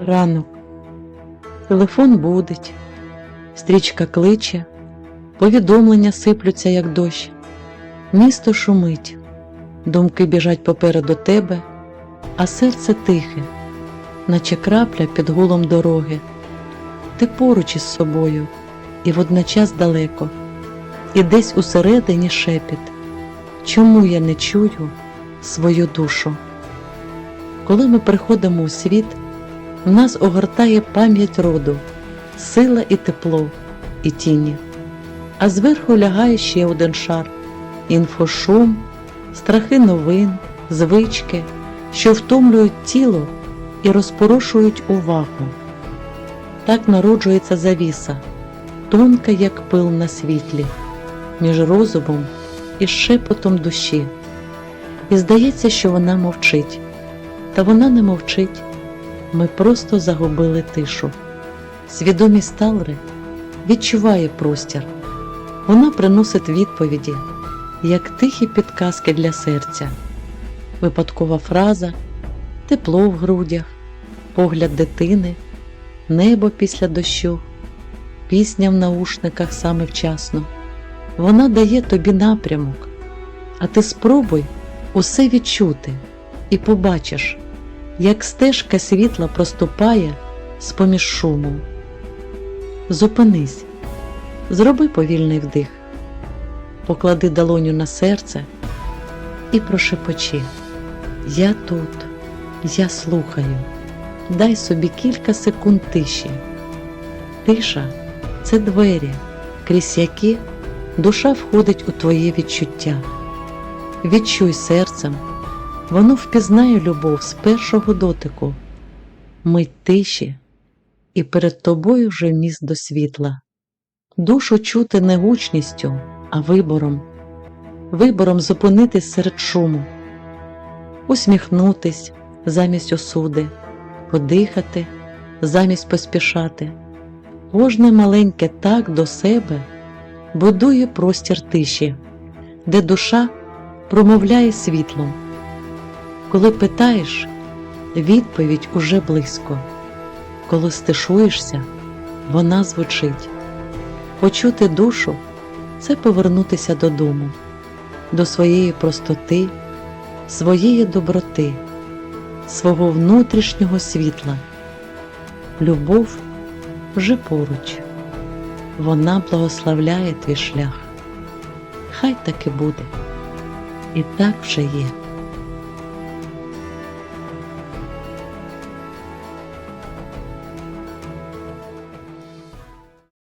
Ранок. Телефон будить, стрічка кличе, повідомлення сиплються, як дощ. Місто шумить, думки біжать попереду тебе, а серце тихе, наче крапля під гулом дороги. Ти поруч із собою і водночас далеко, і десь усередині шепіт. Чому я не чую свою душу? Коли ми приходимо у світ, в нас огортає пам'ять роду, сила і тепло, і тіні. А зверху лягає ще один шар інфошум, страхи новин, звички, що втомлюють тіло і розпорошують увагу. Так народжується завіса, тонка, як пил на світлі, між розумом і шепотом душі. І здається, що вона мовчить, та вона не мовчить. Ми просто загубили тишу. Свідомість Талри відчуває простір. Вона приносить відповіді, як тихі підказки для серця, випадкова фраза, тепло в грудях, погляд дитини, небо після дощу, пісня в наушниках саме вчасно. Вона дає тобі напрямок, а ти спробуй усе відчути і побачиш як стежка світла проступає з поміж шуму. Зупинись, зроби повільний вдих, поклади долоню на серце і прошепочи. Я тут, я слухаю, дай собі кілька секунд тиші. Тиша це двері, крізь які душа входить у твоє відчуття. Відчуй серцем. Воно впізнає любов з першого дотику, мить тиші, і перед тобою вже міст до світла. Душу чути не гучністю, а вибором, вибором зупинитись серед шуму, усміхнутись замість осуди, подихати замість поспішати. Кожне маленьке так до себе будує простір тиші, де душа промовляє світлом. Коли питаєш, відповідь уже близько. Коли стишуєшся, вона звучить. Почути душу це повернутися додому, до своєї простоти, своєї доброти, свого внутрішнього світла. Любов вже поруч, вона благословляє твій шлях. Хай так і буде, і так вже є.